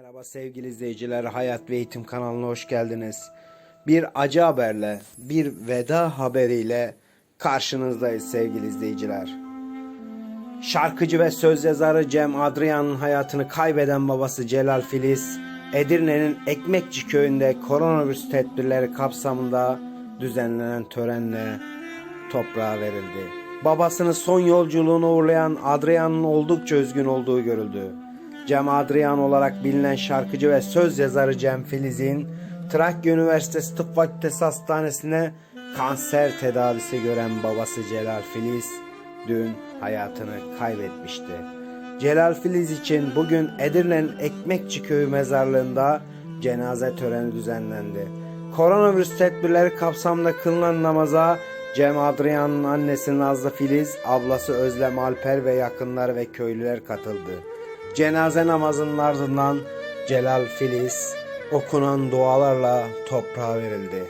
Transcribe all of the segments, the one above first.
Merhaba sevgili izleyiciler, Hayat ve Eğitim kanalına hoş geldiniz. Bir acı haberle, bir veda haberiyle karşınızdayız sevgili izleyiciler. Şarkıcı ve söz yazarı Cem Adrian'ın hayatını kaybeden babası Celal Filiz, Edirne'nin Ekmekçi köyünde koronavirüs tedbirleri kapsamında düzenlenen törenle toprağa verildi. Babasını son yolculuğuna uğurlayan Adrian'ın oldukça üzgün olduğu görüldü. Cem Adrian olarak bilinen şarkıcı ve söz yazarı Cem Filiz'in Trakya Üniversitesi Tıp Fakültesi Hastanesi'ne kanser tedavisi gören babası Celal Filiz dün hayatını kaybetmişti. Celal Filiz için bugün Edirne'nin Ekmekçi Köyü mezarlığında cenaze töreni düzenlendi. Koronavirüs tedbirleri kapsamında kılınan namaza Cem Adrian'ın annesi Nazlı Filiz, ablası Özlem Alper ve yakınları ve köylüler katıldı. Cenaze namazının ardından Celal Filiz okunan dualarla toprağa verildi.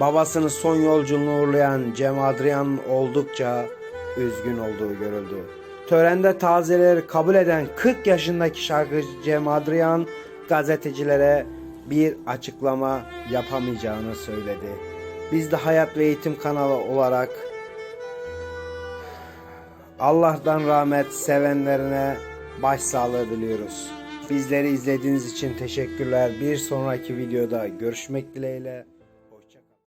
Babasını son yolculuğuna uğurlayan Cem Adrian oldukça üzgün olduğu görüldü. Törende tazeleri kabul eden 40 yaşındaki şarkıcı Cem Adrian gazetecilere bir açıklama yapamayacağını söyledi. Biz de Hayat ve Eğitim kanalı olarak Allah'tan rahmet sevenlerine başsağlığı diliyoruz. Bizleri izlediğiniz için teşekkürler. Bir sonraki videoda görüşmek dileğiyle.